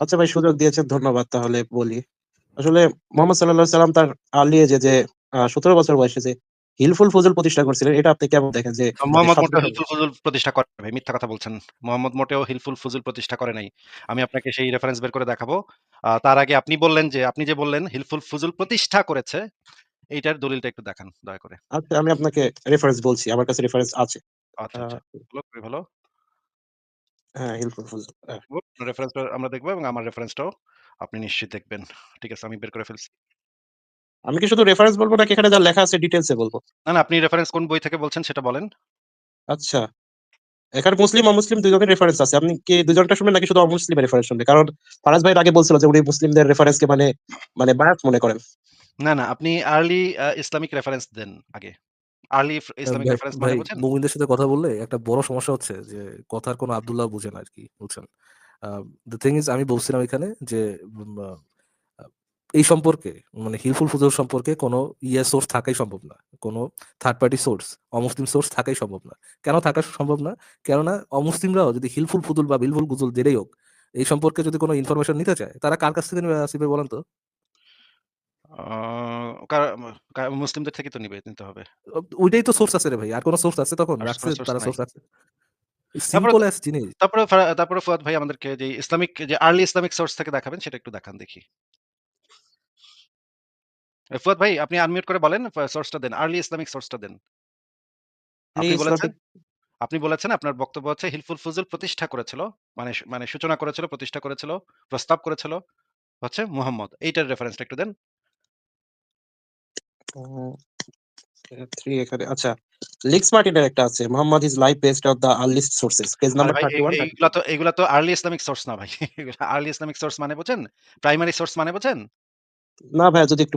আচ্ছা ভাই সুযোগ দিয়েছেন ধন্যবাদ তাহলে বলি। আসলে মোহাম্মদ আলাইহি সাল্লাম তার আর্লি এজে যে আ ১৭ বছর বয়সে যে হিলফুল ফুজুল প্রতিষ্ঠা করছিলেন এটা আপনি কেমন দেখেন যে মোহাম্মদ মোটেও হিলফুল ফুজুল প্রতিষ্ঠা করেন নাই। মিথ্যা কথা বলছেন। মোহাম্মদ মোটেও হিলফুল ফুজুল প্রতিষ্ঠা করে নাই। আমি আপনাকে সেই রেফারেন্স বের করে দেখাবো। তার আগে আপনি বললেন যে আপনি যে বললেন হিলফুল ফুজুল প্রতিষ্ঠা করেছে, এইটার দলিলটা একটু দেখান দয়া করে। আচ্ছা আমি আপনাকে রেফারেন্স বলছি। আমার কাছে রেফারেন্স আছে। আচ্ছা, আচ্ছা। ভালো। হ্যাঁ, হিলফুল ফুজুল। হ্যাঁ। রেফারেন্সটা আমরা দেখব এবং আমার রেফারেন্সটাও আপনি নিশ্চিত দেখবেন। ঠিক আছে, আমি বের করে ফেলছি। আমি কি শুধু রেফারেন্স বলব নাকি এখানে যা লেখা আছে ডিটেইলস বলব? না, না আপনি রেফারেন্স কোন বই থেকে বলছেন সেটা বলেন। আচ্ছা। এখানে মুসলিম, অমুসলিম ২ জনের রেফারেন্স আছে। আপনি কি ২ জনটা শুনবেন নাকি শুধু অমুসলিমের রেফারেন্স শুনবেন? কারণ ফারাজ ভাই আগে বলছিল যে উনি মুসলিমদের রেফারেন্সকে মানে, মানে বায়াস মনে করেন। না, না আপনি আর্লি আ ইসলামিক রেফারেন্স দেন আগে। আর্লি ইসলামিক রেফারেন্স মানে মুমিনদের সাথে কথা বললে একটা বড় সমস্যা হচ্ছে যে কথার কোনো আব্দুল্লাহ বুঝে না আরকি, বুঝছেন? আ the thing is আমি বলছিলাম এখানে যে এই সম্পর্কে মানে হিলফুল সম্পর্কে কোনো ইয়ে সোর্স থাকাই সম্ভব না। কোনো থার্ড পার্টি সোর্স, অমুসলিম সোর্স থাকাই সম্ভব না। কেন থাকা সম্ভব না? কেননা অমুসলিমরাও যদি হিলফুল ফুদুল বা বিলফুল গুজুল যেটাই হোক, এই সম্পর্কে যদি কোনো ইনফরমেশন নিতে চায়, তারা কার কাছ থেকে নিবে বলেন তো? মুসলিমদের থেকেই তো নিবে নিতে হবে। ওইটাই তো সোর্স আছে রে ভাই। আর কোন সোর্স আছে তখন? রাখছে তারা সোর্স রাখছে। তারপরে সিম্পল অ্যাজ জিনিস। তারপরে তারপরে ফুয়াদ ভাই আমাদেরকে যে ইসলামিক যে আর্লি ইসলামিক সোর্স থেকে দেখাবেন সেটা একটু দেখান দেখি। ফুয়াদ ভাই আপনি আনমিউট করে বলেন সোর্সটা দেন। আর্লি ইসলামিক সোর্সটা দেন। আপনি বলেছেন আপনি বলেছেন আপনার বক্তব্য হচ্ছে হিলফুল ফুজুল প্রতিষ্ঠা করেছিল। মানে মানে সূচনা করেছিল, প্রতিষ্ঠা করেছিল, প্রস্তাব করেছিল হচ্ছে মুহাম্মদ। এইটার রেফারেন্সটা একটু দেন। ও 3 এখানে আচ্ছা। লিক্স মার্টিনের একটা আছে। Muhammad his life based on the earliest sources. Page number 31, এইগুলা 32 তো এইগুলা তো আর্লি ইসলামিক সোর্স না ভাই। এগুলা আর্লি ইসলামিক সোর্স মানে বোঝেন? প্রাইমারি সোর্স মানে বোঝেন? না ভাইয়া যদি একটু।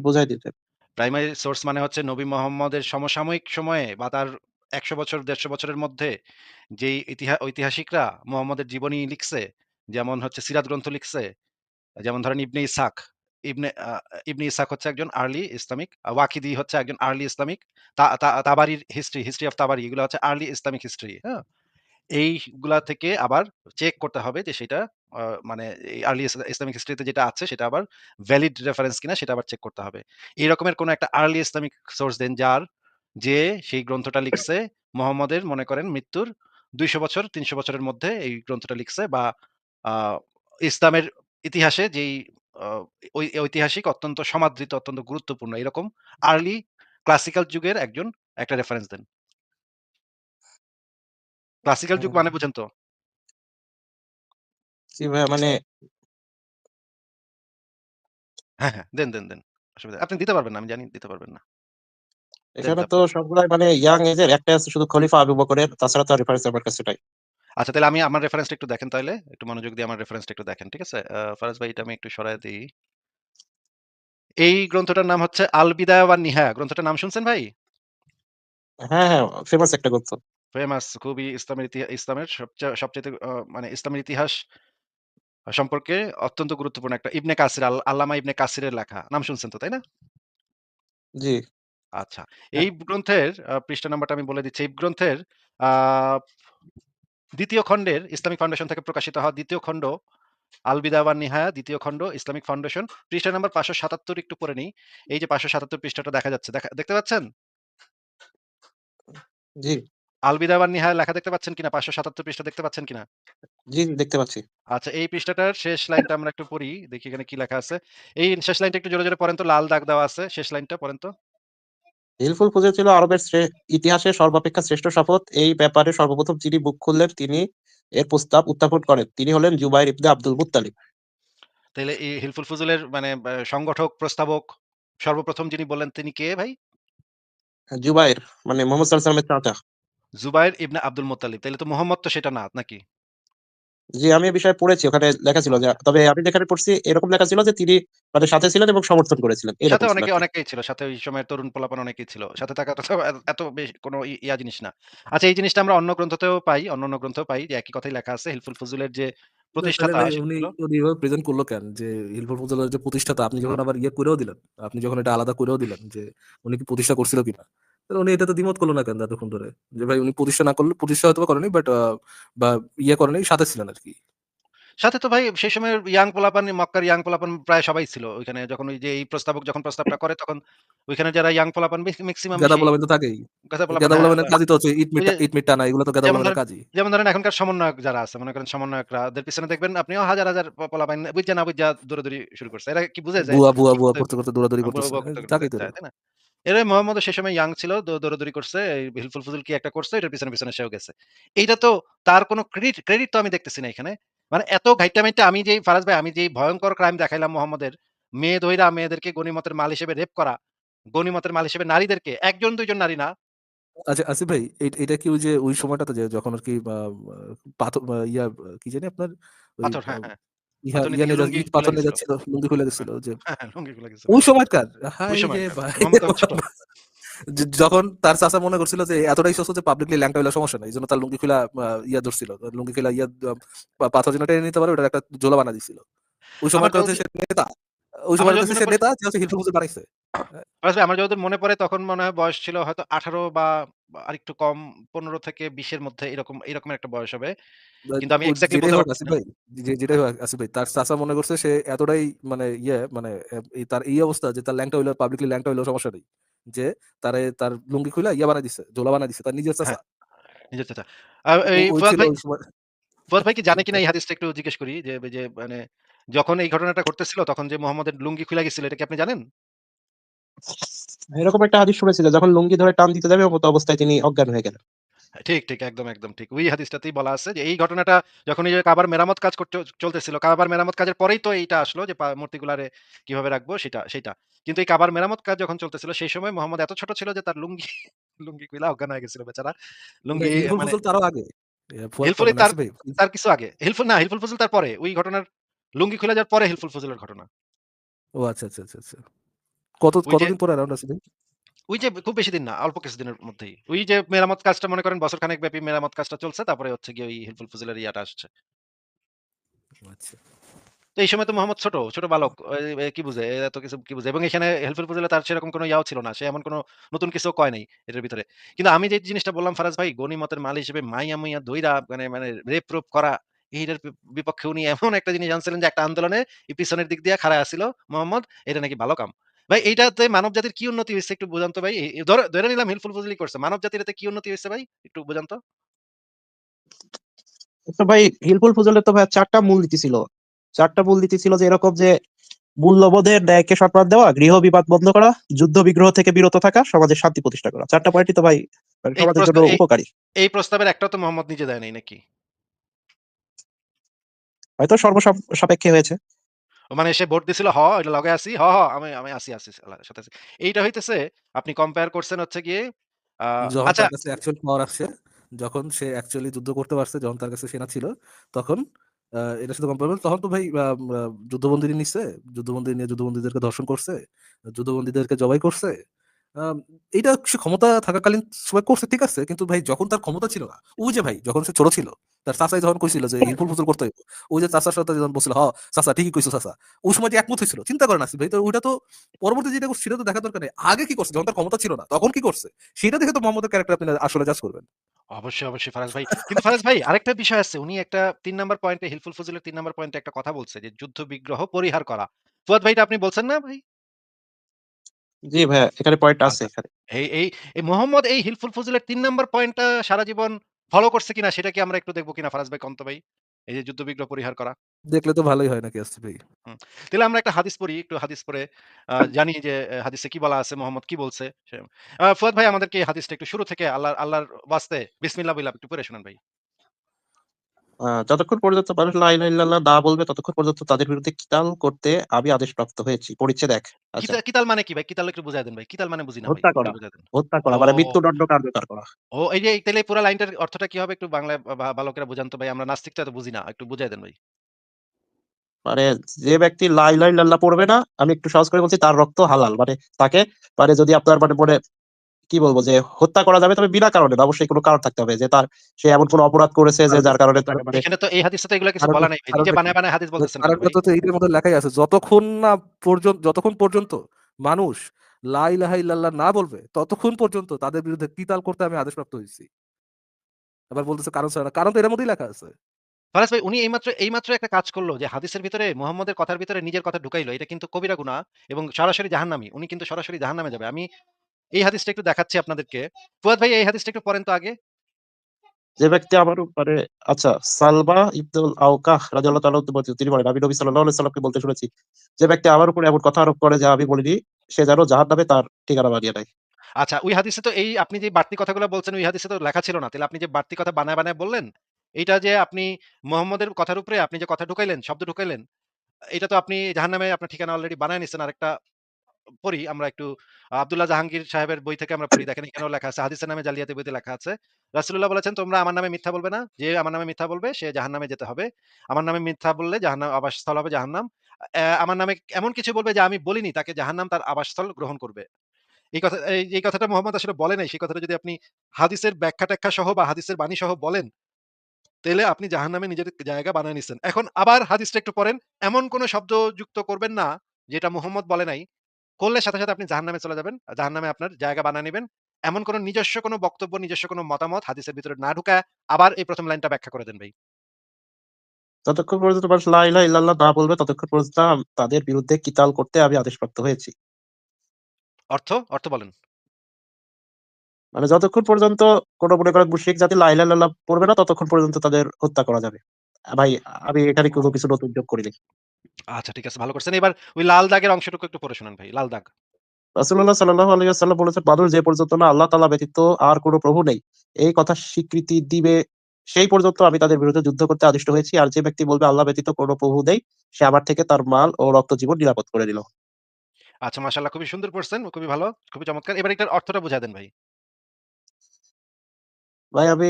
প্রাইমারি সোর্স মানে হচ্ছে নবী মোহাম্মদের সমসাময়িক সময়ে বা তার ১০০ বছর ১৫০ বছরের মধ্যে যেই ইতিহা ঐতিহাসিকরা মোহাম্মদের জীবনী লিখছে, যেমন হচ্ছে সিরাত গ্রন্থ লিখছে, যেমন ধরেন ইবনে ইসহাক। ইবনে ইবনে ইসহাক হচ্ছে একজন আর্লি ইসলামিক, ওয়াকিদি হচ্ছে একজন আর্লি ইসলামিক। তাবারির হিস্ট্রি, হিস্ট্রি অফ তাবারি এগুলো হচ্ছে আর্লি ইসলামিক হিস্ট্রি, হ্যাঁ? এইগুলা থেকে আবার চেক করতে হবে যে সেটা মানে আর্লি ইসলামিক হিস্ট্রিতে যেটা আছে সেটা আবার ভ্যালিড রেফারেন্স কিনা সেটা আবার চেক করতে হবে। এই রকমের কোনো একটা আর্লি ইসলামিক সোর্স দেন যার যে সেই গ্রন্থটা লিখছে মুহাম্মদের মনে করেন মৃত্যুর ২০০ বছর ৩০০ বছরের মধ্যে এই গ্রন্থটা লিখছে বা ইসলামের ইতিহাসে যেই ঐতিহাসিক অত্যন্ত সমাদৃত, অত্যন্ত গুরুত্বপূর্ণ এরকম আর্লি ক্লাসিক্যাল যুগের একজন একটা রেফারেন্স দেন। ক্লাসিক্যাল যুগ মানে বুঝেন তো? জি মানে হ্যাঁ, হ্যাঁ। দেন, দেন, দেন। অসুবিধা আপনি দিতে পারবেন না। আমি জানি দিতে পারবেন না। এখানে তো। সবগুলাই মানে ইয়াং এজের একটাই আছে শুধু খলিফা আবু বকরের। তাছাড়া তো রেফারেন্স আমার কাছে নাই। আচ্ছা তাইলে আমি আমার রেফারেন্সটা একটু দেখেন তাইলে। একটু মনোযোগ দিয়ে আমার রেফারেন্সটা একটু দেখেন। ঠিক আছে? ফারাজ ভাই এটা আমি একটু সরায় দেই। এই গ্রন্থটার নাম হচ্ছে আল বিদায়া ওয়ান নিহায়া। গ্রন্থটার নাম শুনছেন ভাই? হ্যাঁ, হ্যাঁ। ফেমাস একটা গ্রন্থ। ফেমাস খুবই ইসলামের ইতিহা ইসলামের সবচেয়ে সবচাইতে আ মানে ইসলামের ইতিহাস সম্পর্কে অত্যন্ত গুরুত্বপূর্ণ একটা ইবনে কাসির আল আল্লামা ইবনে কাসিরের লেখা। নাম শুনছেন তো, তাই না? জি। আচ্ছা। এই গ্রন্থের পৃষ্ঠা নাম্বারটা আমি বলে দিচ্ছি। এই গ্রন্থের ২য় খণ্ডের ইসলামিক ফাউন্ডেশন থেকে প্রকাশিত হওয়া ২য় খণ্ড আল বিদায়া ওয়ান নিহায়া ২য় খণ্ড ইসলামিক ফাউন্ডেশন। পৃষ্ঠা নাম্বার ৫৭৭ একটু পড়ে নেই। এই যে ৫৭৭ পৃষ্ঠাটা দেখা যাচ্ছে। দেখা দেখতে পাচ্ছেন? জি। আল নিহায়া লেখা দেখতে পাচ্ছেন কিনা? ৫৭৭ পৃষ্ঠা দেখতে পাচ্ছেন কিনা? জি, দেখতে পাচ্ছি। আচ্ছা এই পৃষ্ঠাটার শেষ লাইনটা আমরা একটু পড়ি। দেখি এখানে কি লেখা আছে। এই শেষ লাইনটা একটু জোরে, জোরে পড়েন তো। লাল দাগ দেওয়া আছে। শেষ লাইনটা পড়েন তো। হিলফুল ফুজুল ছিল আরবের ইতিহাসে সর্বাপেক্ষা শ্রেষ্ঠ শপথ। এই ব্যাপারে সর্বপ্রথম যিনি মুখ খুললেন তিনি এর প্রস্তাব উত্থাপন করেন। তিনি হলেন জুবাইর ইবনে আব্দুল মুত্তালিব। তাহলে এই হিলফুল ফুজুলের মানে সংগঠক, প্রস্তাবক সর্বপ্রথম যিনি বললেন তিনি কে ভাই? জুবাইর মানে মোহাম্মদ সাঃ এর চাচা। জুবাইর ইবনে আব্দুল মুত্তালিব। তাহলে তো মোহাম্মদ তো সেটা না, নাকি? জি, আমি এই বিষয়ে পড়েছি। ওখানে লেখা ছিল যে। তবে আমি যেখানে পড়ছি এরকম লেখা ছিল যে তিনি তাদের সাথে ছিলেন এবং সমর্থন করেছিলেন। সাথে অনেকে অনেকেই ছিল। সাথে ওই সময়ের তরুণ পোলাপান অনেকেই ছিল। সাথে থাকাটা তো এত বেশ কোন ইয়া জিনিস না। আচ্ছা এই জিনিসটা আমরা অন্য গ্রন্থতেও পাই, অন্য অন্য গ্রন্থেও পাই যে একই কথাই লেখা আছে। হিলফুল ফুজুলের যে প্রতিষ্ঠাতা উনি, ছিল উনি প্রেজেন্ট করল কেন? যে হিলফুল ফুজুলের যে প্রতিষ্ঠাতা আপনি যখন আবার ইয়ে কইরেও দিলেন, আপনি যখন এটা আলাদা করেও দিলেন যে উনি কি প্রতিষ্ঠা করছিল কিনা? তাহলে এটা তো দ্বিমত করল না কেন এতক্ষণ ধরে? যে ভাই উনি প্রতিষ্ঠা না করলে প্রতিষ্ঠা হয়তোবা করেনি বাট বা ইয়ে করে নাই সাথে ছিলেন আরকি। সাথে তো ভাই সেই সময় ইয়াং পোলাপান, মক্কার ইয়াং পোলাপান প্রায় সবাই ছিল ওইখানে। যখন ওই যে এই প্রস্তাবক যখন প্রস্তাবটা করে তখন ওইখানে যারা ইয়াং পোলাপান মেক্স মেক্সিমাম গাদা পোলাপান তো থাকেই। গাদা পোলাপান গাদা হ্যাঁ, পোলাপানের কাজই তো হচ্ছে ইট মিট ইট মিট টানা এগুলো তো গাদা যেমন পোলাপানের ধরেন কাজই। যেমন ধরেন এখনকার সমন্বয়ক যারা আছে মনে করেন সমন্বয়করা ওদের পিছনে দেখবেন আপনিও হাজার, হাজার প পোলাপাইন বুইজ্জা না বুইজ্জা দৌড়াদৌড়ি শুরু করছে। এরা কি বুঝে যে বুয়া, বুয়া, বুয়া করতে করতে, দৌড়াদৌড়ি করতেছে। তাই না? এরা মোহাম্মদও সে সময় ইয়াং ছিল, দৌড়াদৌড়ি করছে। হিলফুল ফুজুল কি একটা করছে এটার পিছনে, পিছনে সেও গেছে। এইটা তো তার কোন ক্রেডিট ক্রেডিট তো আমি দেখতেছি না এখানে। মানে এত ঘাইটা-মাইটা আমি যেই ফারাজ ভাই আমি যেই ভয়ংকর ক্রাইম দেখাইলাম মোহাম্মদের, মেয়ে ধইরা মেয়েদেরকে গনিমতের মাল হিসেবে রেপ করা, গনিমতের মাল হিসেবে নারীদেরকে একজন দুইজন নারী না। আচ্ছা আসিফ ভাই এটা কি ওই যে ওই সময়টাতে যে যখন আরকি আ আ পাথর ইয়া কি জানি আপনার পাথর হ্যাঁ, হ্যাঁ। পাথর নিয়ে। যাচ্ছিল, লুঙ্গি খুলে হ্যাঁ, গেছিল যে। ওই সময়কার রে ভাই যখন তার চাচা মনে করছিল যে এতটাই সুস্থ যে পাবলিকলি ল্যাংটা হইলে সমস্যা নাই। জন্য তার লুঙ্গি খুলা ইয়া ধরছিল। লুঙ্গি খুলা ইয়া পাথর যেন টেনে নিতে পারে ওটার একটা জোলা বানা দিছিল। ওই সময় হচ্ছে নেতা। ওই সে নেতা যে হচ্ছে হিলফুল। হ্যাঁ। আমার যতদূর মনে পড়ে তখন মনে হয় বয়স ছিল হয়তো ১৮ বা আরেকটু কম ১৫ থেকে ২০ এর মধ্যে এরকম এরকমের একটা বয়স হবে। কিন্তু আমি যেটাই আসিফ ভাই, তার চাচা মনে করছে সে এতটাই মানে ইয়ে মানে তার এই অবস্থা যে তার ল্যাংটা হইলেও পাবলিকলি ল্যাংটা হইলেও সমস্যা নেই। যে তারে তার লুঙ্গি খুইলা ইয়া বানায় দিছে, জোলা বানায় দিছে তার নিজের হ্যাঁ, চাচা। নিজের চাচা। আ এই ফুয়াদ ভাই কি জানে কিনা আচ্ছা। এই হাদিসটা একটু জিজ্ঞেস করি যে, যে মানে যখন এই ঘটনাটা ঘটতেছিল তখন যে মোহাম্মদের লুঙ্গি খুইলা গেছিল এটা কি আপনি জানেন? এরকম একটা হাদিস শুনেছি যে যখন লুঙ্গি ধরে টান দিতে যাবে মতো অবস্থায় তিনি অজ্ঞান হয়ে গেলেন। ঠিক, ঠিক। একদম, একদম ঠিক। ওই হাদিসটাতেই বলা আছে যে এই ঘটনাটা যখন এই যে কাবার মেরামত কাজ করতে চলতেছিল, কাবার মেরামত কাজের পরেই তো এইটা আসলো যে মূর্তিগুলারে কীভাবে রাখব সেটা, সেইটা। কিন্তু এই কাবার মেরামত কাজ যখন চলতেছিল সেই সময় মোহাম্মদ এত ছোট ছিল যে তার লুঙ্গি লুঙ্গি খুইলা অজ্ঞান হয়ে গেছিল বেচারা। লুঙ্গি মানে তারও আগে। হিলফুলি তার কিছু আগে। হিলফুল না, হিলফুল ফজল তার পরে। ওই ঘটনার লুঙ্গি খুলে যাওয়ার পরে হিলফুল ফজলের ঘটনা। ও আচ্ছা, আচ্ছা, আচ্ছা, আচ্ছা। কত কতদিন পরে অ্যারাউন্ড ভাই? ওই যে খুব বেশি দিন না, অল্প কিছুদিনের মধ্যেই। ওই যে মেরামত কাজটা মনে করেন বছর খানেক ব্যাপী মেরামত কাজটা চলছে। তারপরে হচ্ছে গিয়ে ওই হিলফুল ফজলের ইয়াটা আসছে। আচ্ছা। তো এই সময় তো মোহাম্মদ ছোট, ছোট বালক। কি বুঝে? এত কিছু কি বুঝে? এবং এখানে হেলফুল ফজলে তার সেরকম কোনো ইয়াও ছিল না। সে এমন কোনো নতুন কিছু কয় নাই এটার ভিতরে। কিন্তু আমি যে জিনিসটা বললাম ফারাজ ভাই, গনিমতের মাল হিসেবে মাইয়া-মুইয়া ধইরা মানে মানে রেপ-রুপ করা এইটার বিপক্ষে উনি এমন একটা জিনিস আনছিলেন যে একটা আন্দোলনে পিছনের দিক দিয়ে খাড়ায় আছিল মোহাম্মদ। এটা নাকি ভালো কাম। ভাই এইটাতে মানব জাতির কি উন্নতি হইছে একটু বুঝান তো ভাই? ধরে নিলাম হিলফুল ফজলই করছে। মানব জাতির এতে কি উন্নতি হইছে ভাই? একটু বুঝান তো? তো ভাই হিলফুল ফুজলের তো ভাই ৪ টা মূলনীতি ছিল। ৪ টা মূলনীতি ছিল যে এরকম যে মূল্যবোধের ন্যায়কে সম্মান দেওয়া, গৃহ বিবাদ বন্ধ করা, যুদ্ধ বিগ্রহ থেকে বিরত থাকা, সমাজের শান্তি প্রতিষ্ঠা করা। ৪ টা পয়েন্টই তো ভাই মানে সমাজের জন্য উপকারী। এই প্রস্তাবের একটাও তো মোহাম্মদ নিজে দেয় নাই নাকি? হয়তো সর্বসাপ সাপেক্ষে হয়েছে। মানে সে ভোট দিছিল হ, এটা লগে আছি। হ, হ আমি আমি আছি আল্লাহর সাথে আছি। এইটা হইতেছে আপনি কম্পেয়ার করছেন হচ্ছে গিয়ে যখন আচ্ছা অ্যাকচুয়াল পাওয়ার আসছে, যখন সে অ্যাকচুয়ালি যুদ্ধ করতে পারছে, যখন তার কাছে সেনা ছিল, তখন এটার সাথে কম্পেয়ার তখন তো ভাই যুদ্ধবন্দী নিচ্ছে। যুদ্ধবন্দী নিয়ে যুদ্ধবন্দীদেরকে ধর্ষণ করছে, যুদ্ধবন্দীদেরকে জবাই করছে। এইটা সে ক্ষমতা থাকাকালীন সময় করছে ঠিক আছে। কিন্তু ভাই যখন তার ক্ষমতা ছিল না, ওই যে ভাই যখন সে ছোট ছিল, তার চাচাই যখন কইছিল যে হিলফুল ফুজুল করতে হইব। ওই যে চাচার সাথে যখন বলছিল, "হ চাচা ঠিকই কইছো চাচা।" ওই সময় যে একমত হইছিল। চিন্তা করেন আসিফ ভাই তো ওইটা তো পরবর্তী যেটা করছে সেটা তো দেখা দরকার নেই। আগে কি করছে? যখন তার ক্ষমতা ছিল না, তখন কি করছে? সেটা দেখে তো মোহাম্মদের ক্যারেক্টার আপনি আসলে জাজ করবেন। অবশ্যই, অবশ্যই ফারাজ ভাই। কিন্তু ফারাজ ভাই আরেকটা বিষয় আছে। উনি একটা তিন নাম্বার পয়েন্টে হিলফুল ফজলের ৩ নাম্বার পয়েন্টে একটা কথা বলছে যে যুদ্ধ বিগ্রহ পরিহার করা। ফুয়াদ ভাই এটা আপনি বলছেন না ভাই? জি ভাইয়া এখানে পয়েন্ট আছে আচ্ছা। এখানে। এই এই এই মোহাম্মদ এই হিলফুল ফজলের ৩ নাম্বার পয়েন্টটা সারা জীবন ফলো করছে কিনা সেটা কি আমরা একটু দেখব কিনা ফারাজ ভাই কন তো ভাই? এই যে যুদ্ধ বিগ্রহ পরিহার করা। দেখলে তো ভালোই হয় নাকি ভাই? তাহলে আমরা একটা হাদিস পড়ি। একটু হাদিস পড়ে জানি যে হাদিসে কি বলা আছে, মোহাম্মদ কি বলছে। ফুয়াদ ভাই আমাদেরকে এই হাদিসটা একটু শুরু থেকে আল্লাহর আল্লাহর বাস্তে বিসমিল্লাহ বইলা একটু পড়ে শোনান ভাই। যতক্ষণ পর্যন্ত মানুষ লা ইলাহা ইল্লাল্লাহ না বলবে ততক্ষণ পর্যন্ত তাদের বিরুদ্ধে কিতাল করতে আমি আদেশপ্রাপ্ত হয়েছি। পরিচ্ছেদ ১ আচ্ছা। কিতাল মানে কি ভাই? কিতাল একটু বুঝায় দেন ভাই। কিতাল মানে বুঝি না হত্যা করা। হত্যা করা মানে মৃত্যুদণ্ড কার্যকর করা। ও এই যে তাইলে পুরা লাইনটার অর্থটা কি হবে একটু বাংলায় ভালো করে বুঝান তো ভাই। আমরা নাস্তিকটা তো বুঝি না। একটু বুঝায় দেন ভাই। মানে যে ব্যক্তি লা ইলাহা ইল্লাল্লাহ পড়বে না, আমি একটু সহজ করে বলছি তার রক্ত হালাল। মানে তাকে মানে যদি আপনার মানে মনে কি বলব যে হত্যা করা যাবে তবে বিনা কারণে অবশ্যই কোনো কারণ থাকতে হবে যে তার সে এমন কোনো অপরাধ করেছে যে কারণ যার কারণে তার এখানে তো এই হাদিসে তো এগুলা কিছু বলা নাই। নিজে বানায়, বানায় হাদিস বলতেছেন ভাই? তো এইটার মধ্যে লেখাই আছে। যতক্ষণ না পর্যন্ত যতক্ষণ পর্যন্ত মানুষ লা ইলাহা ইল্লাল্লাহ না বলবে, ততক্ষণ পর্যন্ত তাদের বিরুদ্ধে কিতাল করতে আমি আদেশপ্রাপ্ত হইছি। আবার বলতেছে কারণ ছাড়া। কারণ তো এটার মধ্যেই লেখা আছে। ফারাজ ভাই উনি এইমাত্র এইমাত্র একটা কাজ করল যে হাদিসের ভিতরে মোহাম্মদের কথার ভিতরে নিজের কথা ঢুকাইলো। এটা কিন্তু কবিরা গুনাহ এবং সরাসরি জাহান্নামি উনি কিন্তু সরাসরি জাহান্নামে যাবে। আমি এই হাদিসটা একটু দেখাচ্ছি আপনাদেরকে। ফুয়াদ ভাই এই হাদিসটা একটু পড়েন তো আগে। যে ব্যক্তি আমার উপরে আচ্ছা সালবা ইবনুল আওকাহ রাদিয়াল্লাহু তাআলা বলতে তিনি বলেন আমি নবী সাল্লাল্লাহু আলাইহি সাল্লামকে বলতে শুনেছি যে ব্যক্তি আমার উপরে এমন কথা আরোপ করে যা আমি বলিনি সে যেন জাহান্নামে তার ঠিকানা বানিয়ে নেয়। আচ্ছা ওই হাদিসে তো এই আপনি যে বাড়তি কথাগুলো বলছেন ওই হাদিসে তো লেখা ছিল না। তাহলে আপনি যে বাড়তি কথা বানায়, বানায় বললেন, এইটা যে আপনি মুহাম্মদের কথার উপরে আপনি যে কথা ঢুকাইলেন, শব্দ ঢুকাইলেন, এটা তো আপনি জাহান্নামে আপনার ঠিকানা অলরেডি বানায় নিছেন। আরেকটা পড়ি আমরা একটু আব্দুল্লাহ জাহাঙ্গীর সাহেবের বই থেকে আমরা পড়ি। দেখেন এখানেও লেখা আছে হাদিসের নামে জালিয়াতি বইতে লেখা আছে। রাসূলুল্লাহ বলেছেন, "তোমরা আমার নামে মিথ্যা বলবে না। যে আমার নামে মিথ্যা বলবে সে জাহান্নামে যেতে হবে। আমার নামে মিথ্যা বললে জাহান্নাম আবাসস্থল হবে জাহান্নাম। আমার নামে এমন কিছু বলবে যা আমি বলিনি তাকে জাহান্নাম তার আবাসস্থল গ্রহণ করবে।" এই কথা এই, কথাটা মোহাম্মদ আসলে বলে নাই। সেই কথাটা যদি আপনি হাদিসের ব্যাখ্যা-ট্যাখ্যা সহ বা হাদিসের বাণী সহ বলেন, তাইলে আপনি জাহান্নামে নিজের জায়গা বানিয়ে নিচ্ছেন এখন আবার হাদিসটা একটু পড়েন। এমন কোন শব্দ যুক্ত করবেন না যেটা মোহাম্মদ বলে নাই। করলে সাথে, সাথে আপনি জাহান্নামে চলে যাবেন। জাহান্নামে আপনার জায়গা বানায় নিবেন। এমন কোন নিজস্ব কোন বক্তব্য, নিজস্ব কোন মতামত হাদিসের ভিতরে না ঢুকায়া আবার এই ১ম লাইনটা ব্যাখ্যা করে দেন ভাই। যতক্ষণ পর্যন্ত মানুষ লা ইলাহা ইল্লাল্লাহ না বলবে ততক্ষণ পর্যন্ত তাদের বিরুদ্ধে কিতাল করতে আমি আদেশপ্রাপ্ত হয়েছি। অর্থ? অর্থ বলেন। মানে যতক্ষণ পর্যন্ত কোনো মনে করেন মুশরিক জাতি লা ইলাহা ইল্লাল্লাহ পড়বে না ততক্ষণ পর্যন্ত তাদের হত্যা করা যাবে। ভাই আমি এখানে কোন কিছু নতুন যোগ করিনি। আচ্ছা ঠিক আছে ভালো করছেন। এবার ওই লাল দাগের অংশটুকু একটু পড়ে শোনান ভাই। লাল দাগ। বলেছেন মানুষ যে পর্যন্ত না আল্লাহ তাআলা ব্যতীত আর কোন প্রভু নেই এই কথা স্বীকৃতি দিবে সেই পর্যন্ত আমি তাদের বিরুদ্ধে যুদ্ধ করতে আদিষ্ট হয়েছি। আর যে ব্যক্তি বলবে আল্লাহ ব্যতীত কোন প্রভু নেই সে আমার থেকে তার মাল ও রক্ত জীবন নিরাপদ করে দিল। আচ্ছা মাশাআল্লাহ খুবই সুন্দর পড়ছেন, খুবই ভালো, খুবই চমৎকার। এবার এটার অর্থটা বুঝায় দেন ভাই। ভাই আমি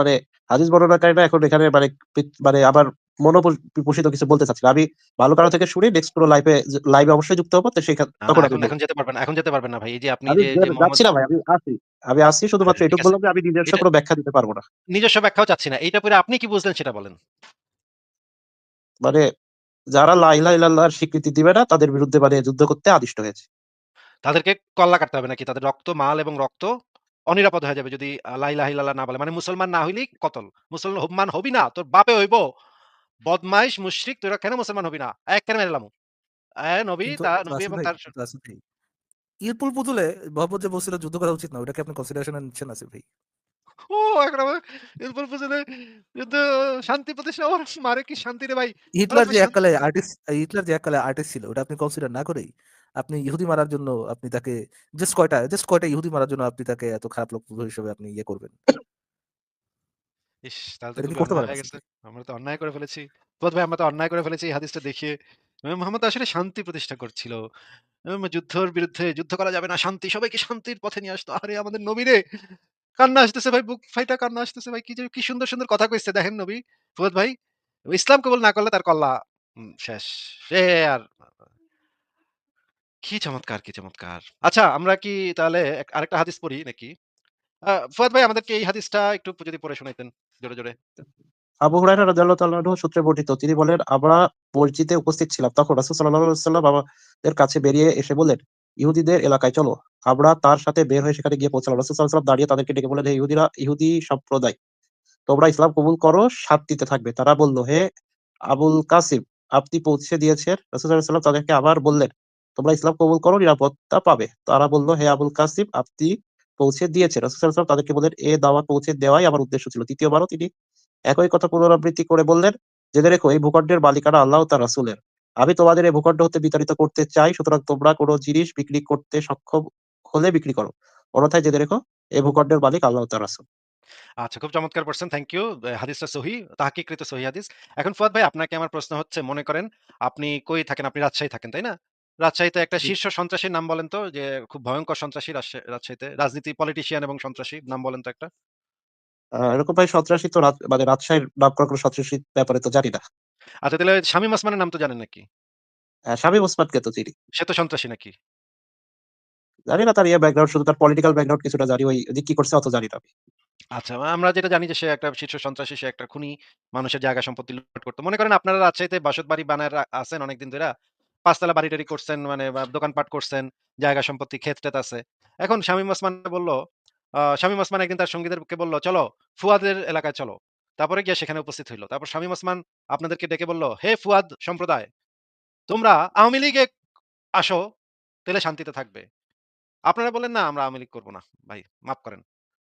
মানে হাদিস বর্ণনাকারীরা এখন এখানে মানে মানে আমার মনোপোষ পোষিত কিছু বলতে চাচ্ছি আমি ভালো কারও থেকে শুনি নেক্সট কোন লাইভে লাইভে অবশ্যই যুক্ত হব। তো সেখান তখন এখন, যেতে পারবেন এখন যেতে পারবেন না ভাই। এই যে আপনি যে, যাচ্ছি না ভাই আমি আছি। আমি আছি শুধুমাত্র হ্যাঁ, এটুকু বললাম যে আমি নিজস্ব কোন ব্যাখ্যা দিতে পারব না। নিজস্ব ব্যাখ্যাও চাচ্ছি না। এইটা পড়ে আপনি কি বুঝলেন সেটা বলেন। মানে যারা লা ইলাহা ইল্লাল্লাহর স্বীকৃতি দিবে না তাদের বিরুদ্ধে মানে যুদ্ধ করতে আদিষ্ট হয়েছে। তাদেরকে কল্লা কাটতে হবে নাকি? তাদের রক্ত, মাল এবং রক্ত অনিরাপদ হয়ে যাবে যদি আ লা ইলাহা ইল্লাল্লাহ না বলে। মানে মুসলমান না হইলেই কতল। মুসলমান হবি না, তোর বাপে হইব। বদমাইশ, মুশরিক তোরা কেন মুসলমান হবি না? এক্কারে মেরে এলামু। নবী তা নবী এবং তার ইরপুল পুতুলে যে যুদ্ধ করা উচিত না ওটাকে আপনি কনসিডারেশন নিচ্ছেন আসিফ ভাই? ও এখন এরপর বুঝলে যুদ্ধ শান্তি প্রতিষ্ঠা ওর মারে কি শান্তি রে ভাই। হিটলার যে এককালে আর্টিস্ট হিটলার যে এককালে আর্টিস্ট ছিল ওটা আপনি কনসিডার না করেই আপনি ইহুদি মারার জন্য আপনি তাকে জাস্ট কয়টা জাস্ট কয়টা ইহুদি মারার জন্য আপনি তাকে এত খারাপ লোক হিসেবে আপনি ইয়ে করবেন। ইস! তাহলে তো করতে? আমরা তো অন্যায় করে ফেলেছি। ফুয়াদ ভাই আমরা তো অন্যায় করে ফেলেছি এই হাদিসটা দেখিয়ে। মোহাম্মদ আসলে শান্তি প্রতিষ্ঠা করছিল। যুদ্ধর বিরুদ্ধে যুদ্ধ করা যাবে না শান্তি সবাইকে শান্তির পথে নিয়ে আসতো। আরে আমাদের নবীরে কান্না আসতেছে ভাই বুক ফাইটা কান্না আসতেছে ভাই। কি যে কি সুন্দর, সুন্দর কথা কইছে দেখেন নবী। ফুয়াদ ভাই ইসলাম কবুল না করলে তার কল্লা শেষ। সে আর কি চমৎকার, কি চমৎকার। আচ্ছা আমরা কি তাহলে আরেকটা হাদিস পড়ি নাকি? ফুয়াদ ভাই আমাদেরকে এই হাদিসটা একটু যদি পড়ে শোনাইতেন জোরে, জোরে। আবু হুরায়রা রাদিয়াল্লাহু তাআলা সূত্রে বর্ণিত। তিনি বলেন, আমরা মসজিদে উপস্থিত ছিলাম। তখন রাসূল সাল্লাল্লাহু আলাইহি ওয়াসাল্লাম কাছে বেরিয়ে এসে বললেন, "ইহুদীদের এলাকায় চলো।" আমরা তার সাথে বের হয়ে সেখানে গিয়ে পৌঁছালাম। রাসূল সাল্লাল্লাহু আলাইহি ওয়াসাল্লাম দাঁড়িয়ে তাদেরকে ডেকে বললেন, "হে ইহুদিরা ইহুদী সম্প্রদায়, তোমরা ইসলাম কবুল করো, শান্তিতে থাকবে।" তারা বলল, "হে আবুল কাসিম, আপনি পৌঁছে দিয়েছেন।" রাসূল সাল্লাল্লাহু আলাইহি ওয়াসাল্লাম তাদেরকে আবার বললেন, "তোমরা ইসলাম কবুল করো, নিরাপত্তা পাবে।" তারা বলল, "হে আবুল কাসিম, আপনি পৌঁছে দিয়েছেন।" রাসূল সাল্লাল্লাহু আলাইহি ওয়াসাল্লাম তাদেরকে বললেন, "এ দাওয়াত পৌঁছে দেওয়াই আমার উদ্দেশ্য ছিল।" তৃতীয়বারও তিনি একই কথা পুনরাবৃত্তি করে বললেন, "জেনে রেখো এই ভূখণ্ডের মালিকানা আল্লাহ তার রাসূলের। আমি তোমাদের এই ভূখণ্ড হতে বিতাড়িত করতে চাই। সুতরাং তোমরা কোন জিনিস বিক্রি করতে সক্ষম হলে বিক্রি করো। অন্যথায় জেনে রেখো এই ভূখণ্ডের মালিক আল্লাহ তার রাসূল।" আচ্ছা খুব চমৎকার পড়ছেন। Thank you. হাদিসটা সহি, তাহকিককৃত সহি হাদিস। এখন ফুয়াদ ভাই আপনাকে আমার প্রশ্ন হচ্ছে মনে করেন আপনি কই থাকেন? আপনি রাজশাহী থাকেন, তাই না? রাজশাহীতে একটা শীর্ষ সন্ত্রাসীর নাম বলেন তো যে খুব ভয়ংকর সন্ত্রাসী রাজশাহীতে। রাজনীতি পলিটিশিয়ান এবং সন্ত্রাসী নাম বলেন তো একটা? এরকম ভাই সন্ত্রাসী তো মানে রাজশাহীর নামকরা কোন সন্ত্রাসীর ব্যাপারে তো জানি না। আচ্ছা তাহলে শামীম ওসমানের নাম তো জানেন নাকি? শামীম ওসমানকে তো চিনি। সে তো সন্ত্রাসী নাকি? জানি না তার ইয়ে ব্যাকগ্রাউন্ড শুধু তার পলিটিক্যাল ব্যাকগ্রাউন্ড কিছুটা জানি। ওই যে কি করছে অত জানি না আমি। আচ্ছা আমরা যেটা জানি যে সে একটা শীর্ষ সন্ত্রাসী, সে একটা খুনি, মানুষের জায়গা সম্পত্তি লুটপাট করতো মনে করেন আপনারা রাজশাহীতে বাসতবাড়ি বানায় রা আছেন অনেকদিন ধইরা। ৫ তলা বাড়ি-টাড়ি করছেন মানে দোকানপাট করছেন, জায়গা সম্পত্তি ক্ষেত-টেত আছে। এখন শামীম ওসমান বলল, শামীম ওসমান একদিন তার সঙ্গীদেরকে বলল, "চলো ফুয়াদের এলাকায় চলো।" তারপরে গিয়ে সেখানে উপস্থিত হইল। তারপর শামীম ওসমান আপনাদেরকে ডেকে বলল, "হে ফুয়াদ সম্প্রদায়, তোমরা আওয়ামী লীগে আসো, তাহলে শান্তিতে থাকবে।" আপনারা বললেন, "না, আমরা আওয়ামী লীগ করব না। ভাই মাফ করেন।"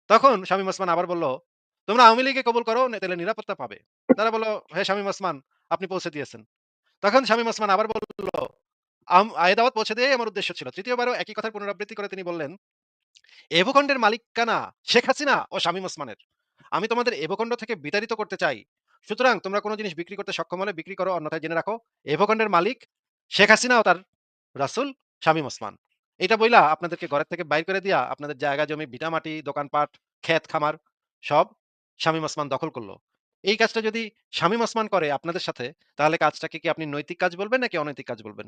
তখন শামীম ওসমান আবার বলল, "তোমরা আওয়ামী লীগে কবুল করো, নে তাইলে নিরাপত্তা পাবে।" তারা বলল, "হে শামীম ওসমান, আপনি পৌঁছে দিয়েছেন।" তখন শামীম ওসমান আবার বলল, দাওয়াত পৌঁছে দেয়াই আমার উদ্দেশ্য ছিল। তৃতীয়বারও একই কথার পুনরাবৃত্তি করে তিনি বললেন, "এ ভূখণ্ডের মালিকানা শেখ হাসিনা ও শামীম ওসমানের। আমি তোমাদের এ ভূখণ্ড থেকে বিতাড়িত করতে চাই। সুতরাং তোমরা কোন জিনিস বিক্রি করতে সক্ষম হলে বিক্রি করো, অন্যথায় জেনে রাখো, এ ভূখণ্ডের মালিক শেখ হাসিনা ও তার রাসূল শামীম ওসমান।" এটা বইলা আপনাদেরকে ঘরের থেকে বাইর করে দিয়া আপনাদের জায়গা জমি, ভিটামাটি, দোকানপাট, ক্ষেত খামার সব শামীম ওসমান দখল করল। এই কাজটা যদি শামীম ওসমান করে আপনাদের সাথে, তাহলে কাজটাকে কি আপনি নৈতিক কাজ বলবেন নাকি অনৈতিক কাজ বলবেন?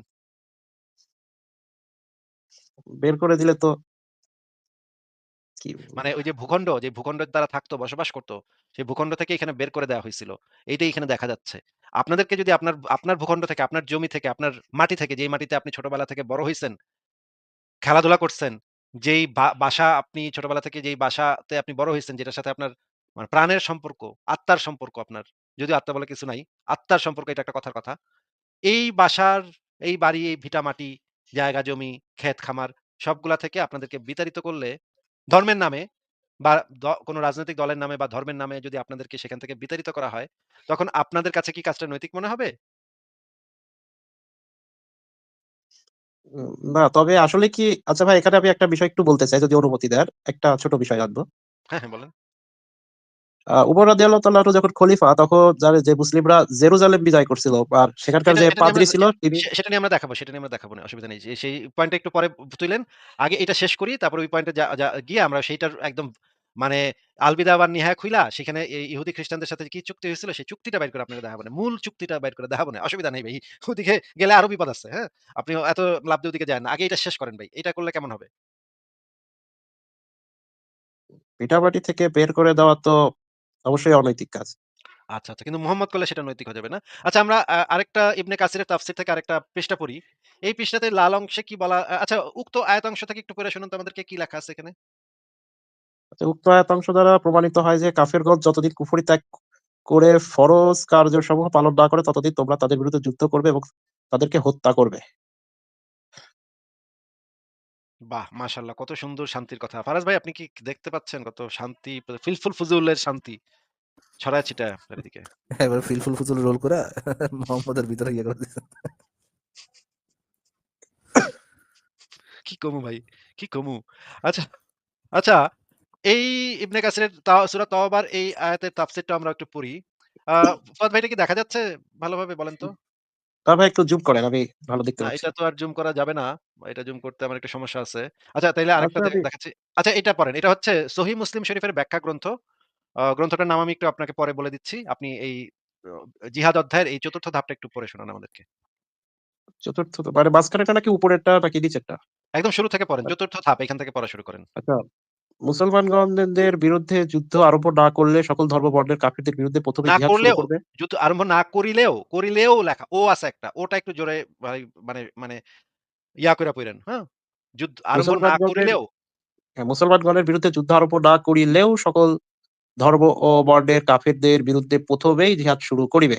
বের করে দিলে তো মানে ওই যে ভূখণ্ড, যে ভূখণ্ডের দ্বারা থাকতো, বসবাস করত, সেই ভূখণ্ড থেকে এখানে বের করে দেওয়া হইছিল। এইটাই এখানে দেখা যাচ্ছে। আপনাদেরকে যদি আপনার আপনার ভূখণ্ড থেকে, আপনার জমি থেকে, আপনার মাটি থেকে, যেই মাটিতে আপনি ছোটবেলা থেকে বড় হয়েছেন খেলাধুলা করছেন, যেই বাসা আপনি ছোটবেলা থেকে যেই বাসাতে আপনি বড় হয়েছেন যেটার সাথে আপনার মানে প্রাণের সম্পর্ক, আত্মার সম্পর্ক আপনার। যদিও আত্মা বলে কিছু নাই। আত্মার সম্পর্ক এটা একটা কথার কথা। এই বাসার, এই বাড়ি, এই ভিটামাটি, জায়গা জমি, ক্ষেত খামার সবগুলা থেকে আপনাদেরকে বিতাড়িত করলে ধর্মের নামে বা কোন রাজনৈতিক দলের নামে বা ধর্মের নামে যদি আপনাদেরকে সেখান থেকে বিতাড়িত করা হয়, তখন আপনাদের কাছে কি কাজটা নৈতিক মনে হবে? না, তবে আসলে কি আচ্ছা ভাই এখানে আমি একটা বিষয় একটু বলতে চাই যদি অনুমতি দেন। একটা ছোট বিষয় আনব। হ্যাঁ, হ্যাঁ বলেন। উমর রাদিয়াল্লাহু তাআলা যখন খলিফা তখন যারা যে মুসলিমরা জেরুজালেম বিজয় করছিল আর সেখানকার যে নিয়ে ছিল তিনি সেটা নিয়ে আমরা দেখাবো, সেটা নিয়ে আমরা দেখাবো না। অসুবিধা নেই। সেই পয়েন্টটা একটু পরে তুইলেন। আগে এটা শেষ করি। তারপর ওই পয়েন্টে গিয়ে আমরা সেইটার একদম মানে আলবিদা ওয়ান নিহায়া খুইলা সেখানে ইহুদি খ্রিস্টানদের সাথে কি চুক্তি হয়েছিল সেই চুক্তিটা বাইর করে আপনাকে দেখাবো না। মূল চুক্তিটা বাইর করে দেখাবো না। অসুবিধা নেই ভাই। ওদিকে গেলে আরও বিপদ আছে। হ্যাঁ? আপনি এত লাভ দিয়ে ওদিকে যায়েন না। আগে এটা শেষ করেন ভাই। এটা করলে কেমন হবে? ভিটামাটি থেকে বের করে দেওয়া তো অবশ্যই অনৈতিক কাজ। আচ্ছা, আচ্ছা। কিন্তু মুহাম্মদ করলে সেটা নৈতিক হয়ে যাবে না? আচ্ছা আমরা আ আরেকটা ইবনে কাসিরের তাফসীর থেকে আরেকটা পৃষ্ঠা পড়ি। এই পৃষ্ঠাতে লাল অংশে কি বলা আ আচ্ছা উক্ত আয়াতাংশ থেকে একটু পড়ে শুনুন তো আমাদেরকে কি লেখা আছে এখানে? আচ্ছা উক্ত আয়াতাংশ দ্বারা প্রমাণিত হয় যে কাফেরগণ যতদিন কুফরি ত্যাগ করে ফরজ কার্যসমূহ পালন না করে ততদিন তোমরা তাদের বিরুদ্ধে যুদ্ধ করবে এবং তাদেরকে হত্যা করবে। বাহ! মাশাআল্লাহ কত সুন্দর শান্তির কথা। ফারাজ ভাই আপনি কি দেখতে পাচ্ছেন কত শান্তি ফিলফুল ফুজুলের শান্তি ছড়ায় ছিটায় চারিদিকে। এবার ফিলফুল ফুজুল রোল কইরা মোহাম্মদের ভিতরে ইয়ে করে দিছেন। কি কমু ভাই, কি কমু? আচ্ছা, আচ্ছা এই ইবনে কাসিরের তা সূরা তাওবার এই আয়াতের তাফসীরটা আমরা একটু পড়ি। আ ফুয়াদ ভাই এটা কি দেখা যাচ্ছে ভালোভাবে বলেন তো? তার ভাই একটু জুম করেন আমি ভালো দেখতে পাচ্ছি। এটা তো আর জুম করা যাবে না। এটা জুম করতে আমার একটু সমস্যা আছে। আচ্ছা তাইলে আরেকটা আচ্ছা দেখাচ্ছি। আচ্ছা এটা পড়েন। এটা হচ্ছে সহিহ মুসলিম শরীফের ব্যাখ্যা গ্রন্থ। গ্রন্থটার নাম আমি একটু আপনাকে পরে বলে দিচ্ছি। আপনি এই জিহাদ অধ্যায়ের এই ৪র্থ ধাপটা একটু পড়ে শোনান আমাদেরকে। চতুর্থ মানে মাঝখানেরটা নাকি উপরেরটা নাকি নিচেরটা? একদম শুরু থেকে পড়েন। ৪র্থ ধাপ এখান থেকে পড়া শুরু করেন। আচ্ছা মুসলমানগণদের বিরুদ্ধে যুদ্ধ আরম্ভ না করলে সকল ধর্মবর্ণের কাফিরদের বিরুদ্ধে ১ম এ না করলেও। যুদ্ধ আরম্ভ না করিলেও, করিলেও লেখা ও আছে একটা। ওটা একটু জোরে মানে মানে ইয়া কইরা পইরেন, হ্যাঁ? যুদ্ধ আরম্ভ না করিলেও হ্যাঁ, মুসলমানগণের বিরুদ্ধে যুদ্ধ আরম্ভ না করিলেও সকল ধর্ম ও বর্ণের কাফিরদের বিরুদ্ধে ১ম এই জিহাদ শুরু করিবে।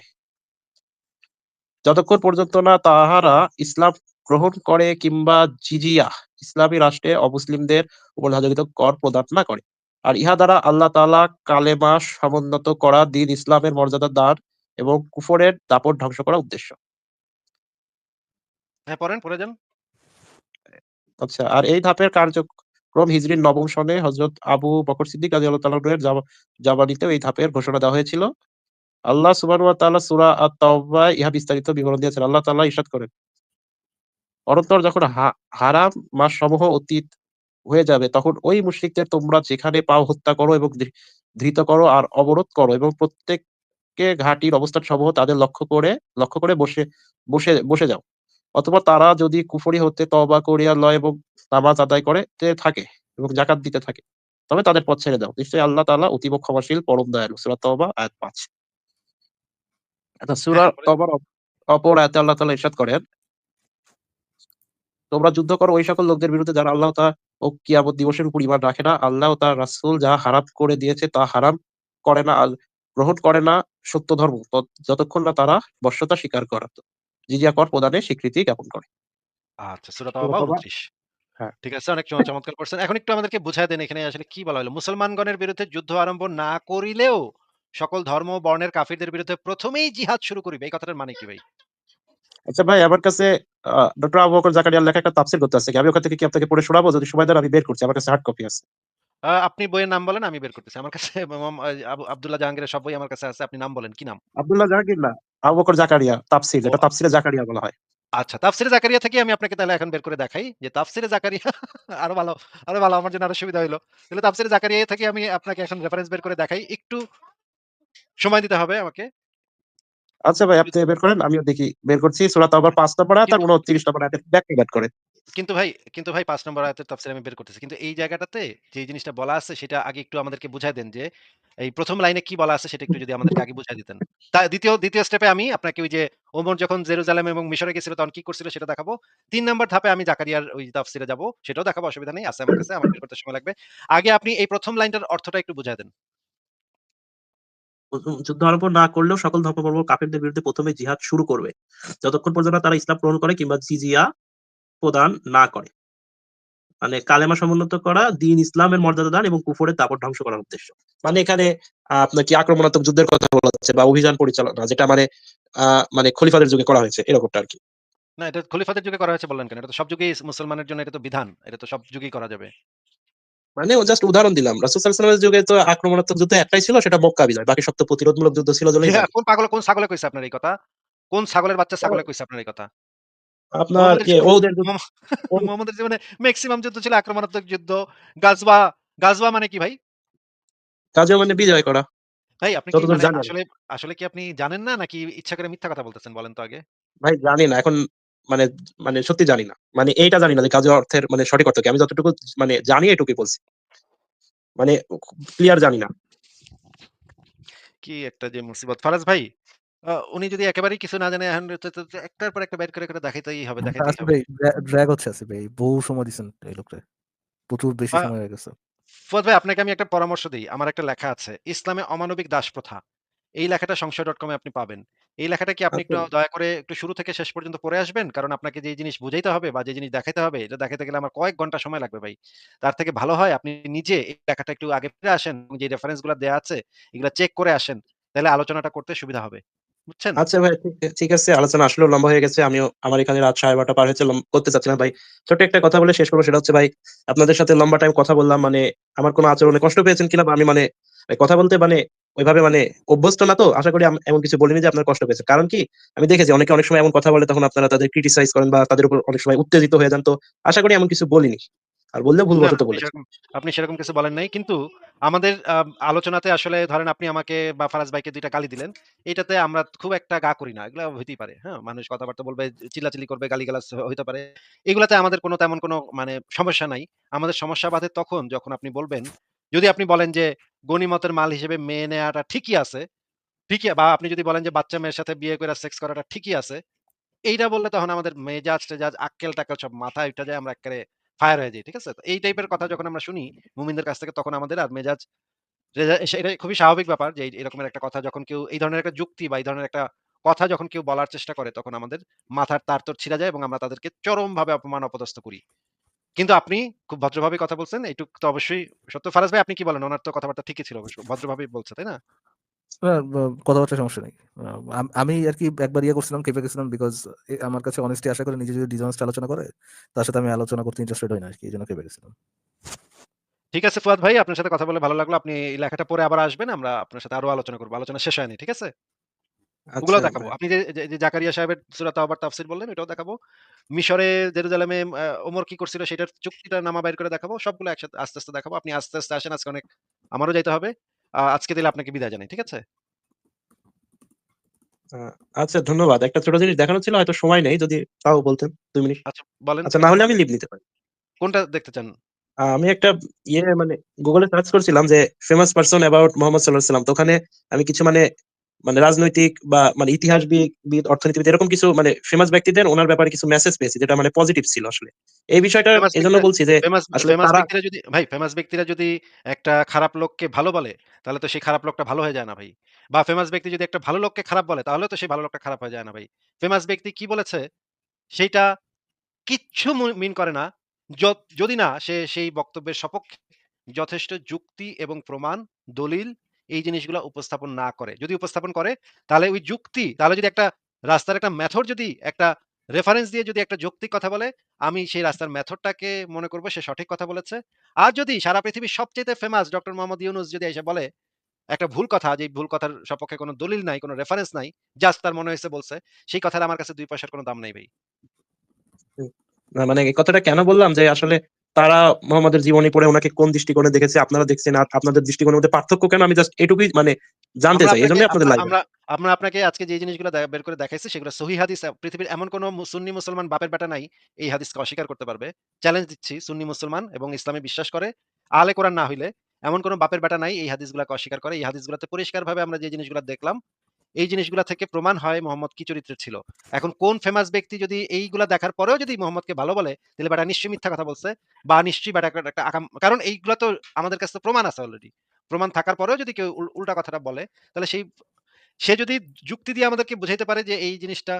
যতক্ষণ পর্যন্ত না তাহারা ইসলাম গ্রহণ করে কিংবা জিজিয়া ইসলামী রাষ্ট্রে অমুসলিমদের উপর ধার্যকৃত কর প্রদান না করে। আর ইহা দ্বারা আল্লাহ তাআলা কালেমা সমুন্নত করা, দ্বীন ইসলামের মর্যাদা দান এবং কুফরের দাপট ধ্বংস করা উদ্দেশ্য। হ্যাঁ, পড়েন, পড়ে যান। আচ্ছা আর এই ধাপের কার্যক্রম হিজরির নবম সনে হযরত আবু বকর সিদ্দিক রাদিয়াল্লাহু তাআলা এর জামা জামানীতেও এই ধাপের ঘোষণা দেওয়া হয়েছিল। আল্লাহ সুবহানাহু ওয়া তাআলা সূরা আত-তাওবায় ইহা বিস্তারিত বিবরণ দিয়েছেন। আল্লাহ তাআলা ইরশাদ করেন অনন্তর যখন হা মাস সমূহ অতীত হয়ে যাবে তখন ওই মুশরিকদের তোমরা যেখানে পাও হত্যা করো এবং ধৃত করো আর অবরোধ করো এবং প্রত্যেককে ঘাঁটির অবস্থানসমূহ তাদের লক্ষ্য করে লক্ষ্য করে বসে বসে বসে যাও। অথবা তারা যদি কুফরি হতে তওবা করিয়া লয় এবং নামাজ আদায় করে থাকে এবং জাকাত দিতে থাকে। তবে তাদের পথ ছেড়ে দাও। নিশ্চয়ই আল্লাহ তাআলা অতীব ক্ষমাশীল পরম দয়ালু। সূরা তাওবা আয়াত ৫। আচ্ছা হ্যাঁ, সূরা হ্যাঁ। তাওবার অপর আয়াতে আল্লাহ তাআলা ইরশাদ করেন তোমরা যুদ্ধ করো ওই সকল লোকদের বিরুদ্ধে যারা আল্লাহ তা ও কিয়ামত দিবসের উপর ঈমান রাখে না। আল্লাহ ও তার রাসূল যা হারাম করে দিয়েছে তা হারাম করে না। আল গ্রহণ করে না সত্য ধর্ম যতক্ষণ না তারা বশ্যতা স্বীকার করে জিজিয়া কর প্রদানের স্বীকৃতি জ্ঞাপন করে আচ্ছা সূরা সূরা তাওবা তাওবা 29 হ্যাঁ। ঠিক আছে অনেক চমৎকার করছেন। এখন একটু আমাদেরকে বুঝায় দেন এখানে আসলে কি বলা হলো? মুসলমানগণের বিরুদ্ধে যুদ্ধ আরম্ভ না করিলেও সকল ধর্ম বর্ণের কাফিরদের বিরুদ্ধে প্রথমেই জিহাদ শুরু করিবে। এই কথাটার মানে কি ভাই? আচ্ছা ভাই আমার কাছে ডক্টর আবু বকর জাকারিয়ার লেখা একটা তাফসীর করতে আছে কি? আমি ওখান থেকে কি আপনাকে পড়ে শোনাবো যদি সময় দেন আমি বের করছি আমার কাছে হার্ড কপি আছে আপনি বইয়ের নাম বলেন আমি বের করতেছি। আমার কাছে আব্দুল্লাহ জাহাঙ্গীরের সব বই আমার কাছে আছে। আপনি নাম বলেন। কি নাম? আব্দুল্লাহ জাহাঙ্গীর না আবু বকর জাকারিয়া তাফসীর এটা তাফসীরে জাকারিয়া বলা হয় আচ্ছা তাফসিরে জাকারিয়া থেকে আমি আপনাকে তাহলে এখন বের করে দেখাই যে তাফসিরে জাকারিয়া আরও ভালো আরও ভালো আমার জন্য আরও সুবিধা হলো তাহলে তাফসিরে জাকারিয়া থেকে আমি আপনাকে এখন রেফারেন্স বের করে দেখাই। একটু সময় দিতে হবে আমাকে। আচ্ছা ভাই আপনি বের করেন আমিও দেখি বের করছি সূরা তাওবার 5 নম্বর আয়াত আর কিন্তু 29 নম্বর আয়াতের ব্যাখ্যা করে কিন্তু ভাই কিন্তু ভাই ৫ নম্বর আয়াতের তাফসীর আমি বের করতেছি। কিন্তু এই জায়গাটাতে যে জিনিসটা বলা আছে সেটা আগে একটু আমাদেরকে বুঝায় দেন যে এই ১ম লাইনে কি বলা আছে সেটা একটু যদি আমাদেরকে আগে বুঝায় দিতেন। তা ২য় ২য় স্টেপে আমি আপনাকে ওই যে ওমর যখন জেরুজালেম এবং মিশরে গেছিল তখন কি করছিল সেটা দেখাবো। ৩ নম্বর ধাপে আমি জাকারিয়ার ওই তাফসীরে যাব। সেটাও দেখাবো অসুবিধা নেই। আছে আমার কাছে। আমার বের করতে সময় লাগবে। আগে আপনি এই প্রথম লাইনটার অর্থটা একটু বুঝাই দেন। যুদ্ধ আরম্ভ না করলেও সকল ধর্মবর্ম কাফেরদের বিরুদ্ধে প্রথমে জিহাদ শুরু করবে যতক্ষণ পর্যন্ত তারা ইসলাম গ্রহণ করে কিংবা জিজিয়া প্রদান না করে মানে কালেমা সমুন্নত করা, দিন ইসলামের মর্যাদা দান এবং কুফরের দাপট ধ্বংস করার উদ্দেশ্য মানে এখানে আপনার কি আক্রমণাত্মক যুদ্ধের কথা বলা হচ্ছে বা অভিযান পরিচালনা, যেটা মানে মানে খলিফাদের যুগে করা হয়েছে, এরকমটা আর কি না, এটা খলিফাদের যুগে করা হয়েছে বললেন কেন? এটা তো সব যুগেই মুসলমানের জন্য এটা তো বিধান। এটা তো সব যুগেই করা যাবে। মানে জাস্ট উদাহরণ দিলাম রাসূল সাল্লাল্লাহু আলাইহি যুগে তো আক্রমণাত্মক যুদ্ধ একটাই ছিল সেটা মক্কা বিজয় বাকি সব তো প্রতিরোধমূলক যুদ্ধ ছিল বলেই জানি। কোন পাগল কোন ছাগলে কইছে আপনার এই কথা? কোন ছাগলের বাচ্চা ছাগলে কইছে আপনার এই কথা? আপনার কি ওদের মোহাম্মদের জীবনে মেক্সিমাম যুদ্ধ ছিল আক্রমণাত্মক যুদ্ধ। গাজওয়া, গাজওয়া মানে কি ভাই? কাজেও মানে বিজয় করা ভাই আপনি কি মানে। আসলে আসলে কি আপনি জানেন না নাকি ইচ্ছা করে মিথ্যা কথা বলতেছেন বলেন তো আগে? ভাই জানি না এখন মানে মানে সত্যি জানি না মানে এইটা জানি না যে কাজের অর্থের মানে সঠিক অর্থ কি আমি যতটুকু মানে জানি এটুকুই বলছি মানে ক্লিয়ার জানি না কি একটা যে মুসিবত। ফারাজ ভাই উনি যদি একেবারেই কিছু না জানে এখন একটার পর একটা বের করে, করে দেখাইতেই হবে, দেখাইতেই হবে। ড্র্যাগ হচ্ছে আসিফ ভাই বহু সময় দিচ্ছেন এই লোকটা প্রচুর বেশি সময় হয়ে গেছে ফুয়াদ ভাই আপনাকে আমি একটা পরামর্শ দেই। আমার একটা লেখা আছে। ইসলামে অমানবিক দাস প্রথা। এই লেখাটা সংশয় ডট এ আপনি পাবেন। এই লেখাটা কি আপনি একটু আচ্ছা। দয়া করে একটু শুরু থেকে শেষ পর্যন্ত পড়ে আসবেন? কারণ আপনাকে যে জিনিস বুঝাইতে হবে বা যে জিনিস দেখাইতে হবে এটা দেখাইতে গেলে আমার কয়েক ঘণ্টা সময় লাগবে ভাই। তার থেকে ভালো হয় আপনি নিজে এই লেখাটা একটু আগে পড়ে আসেন। যে রেফারেন্সগুলা দেয়া আছে এগুলা চেক করে আসেন। তাহলে আলোচনাটা করতে সুবিধা হবে। বুঝছেন? আচ্ছা ভাই ঠিক- আছে আলোচনা আসলেও লম্বা হয়ে গেছে আমিও আমার এখানে রাত সাড়ে বারোটা পার হয়েছে করতে চাচ্ছিলাম ভাই ছোট একটা কথা বলে শেষ করব সেটা হচ্ছে ভাই আপনাদের সাথে লম্বা টাইম কথা বললাম মানে আমার কোনো আচরণে কষ্ট পেয়েছেন কিনা বা আমি মানে কথা বলতে মানে ওইভাবে মানে অভ্যস্ত না তো আশা করি এমন কিছু বলিনি যে আপনার কষ্ট পেয়েছেন কারণ কি আমি দেখেছি অনেকে অনেক সময় এমন কথা বলে তখন আপনারা তাদের ক্রিটিসাইজ করেন বা তাদের উপর অনেক সময় উত্তেজিত হয়ে যান তো আশা করি এমন কিছু বলিনি আর বললে না, ভুলবশত আপনি আপনি সেরকম কিছু বলেন নাই। কিন্তু আমাদের আলোচনাতে আসলে ধরেন আপনি আমাকে বা ফারাজ ভাইকে দুইটা গালি দিলেন। এটাতে আমরা খুব একটা গা করি না। এগুলা হইতেই পারে। হ্যাঁ? মানুষ কথাবার্তা বলবে, চিল্লাচিল্লি করবে, গালিগালাজ হইতে পারে। এগুলাতে আমাদের কোনো তেমন কোনো মানে সমস্যা নাই। আমাদের সমস্যা বাধে তখন যখন আপনি বলবেন, যদি আপনি বলেন যে গনিমতের মাল হিসেবে মেয়ে নেয়াটা ঠিকই আছে। ঠিকই বা আপনি যদি বলেন যে বাচ্চা মেয়ের সাথে বিয়ে কইরা সেক্স করাটা ঠিকই আছে। এইটা বললে তখন আমাদের মেজাজ-টেজাজ, আক্কেল-টাক্কেল সব মাথায় উইঠা যায় আমরা এক্কারে ফায়ার হয়ে যাই। ঠিক আছে? এই টাইপের কথা যখন আমরা শুনি মুমিনদের কাছ থেকে তখন আমাদের আর মেজাজ এটা খুবই স্বাভাবিক ব্যাপার যে এরকমের একটা কথা যখন কেউ এই ধরনের একটা যুক্তি বা এই ধরনের একটা কথা যখন কেউ বলার চেষ্টা করে তখন আমাদের মাথার তার-তোর ছিঁড়া যায় এবং আমরা তাদেরকে চরমভাবে অপমান অপদস্থ করি। কিন্তু আপনি খুব ভদ্রভাবে কথা বলছেন। এইটুক তো অবশ্যই সত্য। ফারাজ ভাই আপনি কি বলেন? উনার তো কথাবার্তা ঠিকই ছিল অবশ্য। ভদ্রভাবেই বলছে, তাই না? কথাবার্তার সমস্যা নেই আমি আর কি একবার ইয়ে করছিলাম কেঁপে গেছিলাম বিকজ আমার কাছে অনেস্টি আশা করে নিজে যদি আলোচনা করে তার সাথে আমি আলোচনা করতে ইন্টারেস্টেড হই না আর কি এই জন্য কেঁপে গেছিলাম ঠিক আছে ফুয়াদ ভাই, আপনার সাথে কথা বলে ভালো লাগল। আপনি লেখাটা পড়ে আবার আসবেন। আমরা আপনার সাথে আরও আলোচনা করব আলোচনা শেষ হয়নি। ঠিক আছে? ওগুলো আচ্ছা দেখাবো। আপনি যে, জাকারিয়া সাহেবের সূরা তাওবার তাফসীর বললেন এটাও দেখাবো। মিশরে জেরুজালেমে ওমর কি করছিল সেটার চুক্তিটা নামা বাইর করে দেখাবো। সবগুলো একসাথে আস্তে, আস্তে দেখাবো। আপনি আস্তে, আস্তে আসেন। আজকে অনেক আমারও যাইতে হবে। আজকে দিলে আপনাকে বিদায় জানাই। ঠিক আছে? আচ্ছা ধন্যবাদ একটা ছোট জিনিস দেখানো ছিল হয়তো সময় নেই যদি তাও বলতেন দুই মিনিট আচ্ছা বলেন। আচ্ছা না হলে আমি লিভ নিতে পারি কোনটা দেখতে চান? আমি একটা ইয়ে মানে গুগলে সার্চ করছিলাম যে ফেমাস পারসন অ্যাবাউট মোহাম্মদ সাল্লাহ সাল্লাম তো ওখানে আমি কিছু মানে মানে রাজনৈতিক বা মানে ইতিহাসবিদ অর্থনীতিবিদ এরকম কিছু মানে ফেমাস ব্যক্তিদের ওনার ব্যাপারে কিছু মেসেজ পেয়েছি যেটা মানে পজিটিভ ছিল আসলে। এই বিষয়টা এজন্য ব্যক্তিরা বলছি যে ব্যক্তিরা যদি ভাই ফেমাস ব্যক্তিরা যদি একটা খারাপ লোককে ভালো বলে, তাহলে তো সেই খারাপ লোকটা ভালো হয়ে যায় না ভাই। বা ফেমাস ব্যক্তি যদি একটা ভালো লোককে খারাপ বলে, তাহলেও তো সেই ভালো লোকটা খারাপ হয়ে যায় না ভাই। ফেমাস ব্যক্তি কি বলেছে সেইটা কিচ্ছু মিন করে না। যদি না সে সেই বক্তব্যের সপক্ষে যথেষ্ট যুক্তি এবং প্রমাণ, দলিল এই জিনিসগুলা উপস্থাপন না করে। যদি উপস্থাপন করে তাহলে ওই যুক্তি তাহলে যদি একটা রাস্তার একটা মেথড যদি একটা রেফারেন্স দিয়ে যদি একটা যৌক্তিক কথা বলে, আমি সেই রাস্তার মেথডটাকে মনে করব সে সঠিক কথা বলেছে। আর যদি সারা পৃথিবীর সবচাইতে ফেমাস ডক্টর মোহাম্মদ ইউনূস যদি এসে বলে একটা ভুল কথা, যে ভুল কথার সপক্ষে কোনো দলিল নাই, কোন রেফারেন্স নাই, জাস্ট তার মনে হয়েছে বলছে, সেই কথার আমার কাছে দুই পয়সার কোনো দাম নাই ভাই। মানে এই কথাটা কেন বললাম যে আসলে তারা মোহাম্মদের জীবনী পড়ে উনাকে কোন দৃষ্টিকোণে দেখেছে, আপনারা দেখছেন আর আপনাদের দৃষ্টিকোণের মধ্যে পার্থক্য কেন আমি জাস্ট এটুকুই মানে জানতে চাই। এজন্যই আপনাদের লাইভে। আমরা আমরা আপনাকে আজকে যে জিনিসগুলো বের করে দেখাইছি সেগুলো সহিহ হাদিস পৃথিবীর এমন কোন সুন্নি মুসলমান বাপের বেটা নাই এই হাদিসকে অস্বীকার করতে পারবে। চ্যালেঞ্জ দিচ্ছি সুন্নি মুসলমান এবং ইসলামে বিশ্বাস করে, আলে কোরআন না হইলে এমন কোন বাপের বেটা নাই এই হাদিসগুলাকে অস্বীকার করে। এই হাদিসগুলাতে পরিষ্কারভাবে আমরা যে জিনিসগুলা দেখলাম, এই জিনিসগুলা থেকে প্রমাণ হয় মোহাম্মদ কি চরিত্রের ছিল। এখন কোন ফেমাস ব্যক্তি যদি এইগুলা দেখার পরেও যদি মোহাম্মদকে ভালো বলে, তাহলে বেটা নিশ্চয়ই মিথ্যা কথা বলছে বা নিশ্চয়ই বেটা একটা কারণ এইগুলা তো আমাদের কাছে প্রমাণ আছে অলরেডি। প্রমাণ থাকার পরেও যদি কেউ উল্টা কথাটা বলে, তাহলে সেই সে যদি যুক্তি দিয়ে আমাদেরকে বুঝাইতে পারে যে এই জিনিসটা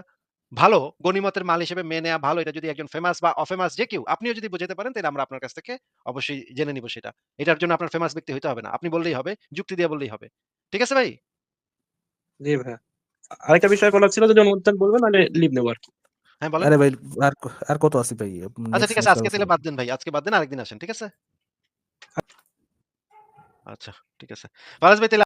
ভালো, গনিমতের মাল হিসেবে মেনে নেয়া ভালো। এটা যদি একজন ফেমাস বা অফেমাস যে কেউ আপনিও যদি বুঝাইতে পারেন তাহলে আমরা আপনার কাছ থেকে অবশ্যই জেনে নিব সেটা। এটার জন্য আপনার ফেমাস ব্যক্তি হইতে হবে না। আপনি বললেই হবে, যুক্তি দিয়ে বললেই হবে। ঠিক আছে ভাই? জি ভাই আরেকটা বিষয় বলার ছিল যদি অনুমোদন দেন বলবেন নাহলে লিভ নেব আরকি। হ্যাঁ বলেন। আরে ভাই আর আর কত আছে ভাই? আচ্ছা ঠিক আছে আজকে তাহলে বাদ দেন ভাই। আজকে বাদ দেন আরেকদিন আসেন। ঠিক আছে? আচ্ছা ঠিক আছে। ফারাজ ভাই তাহলে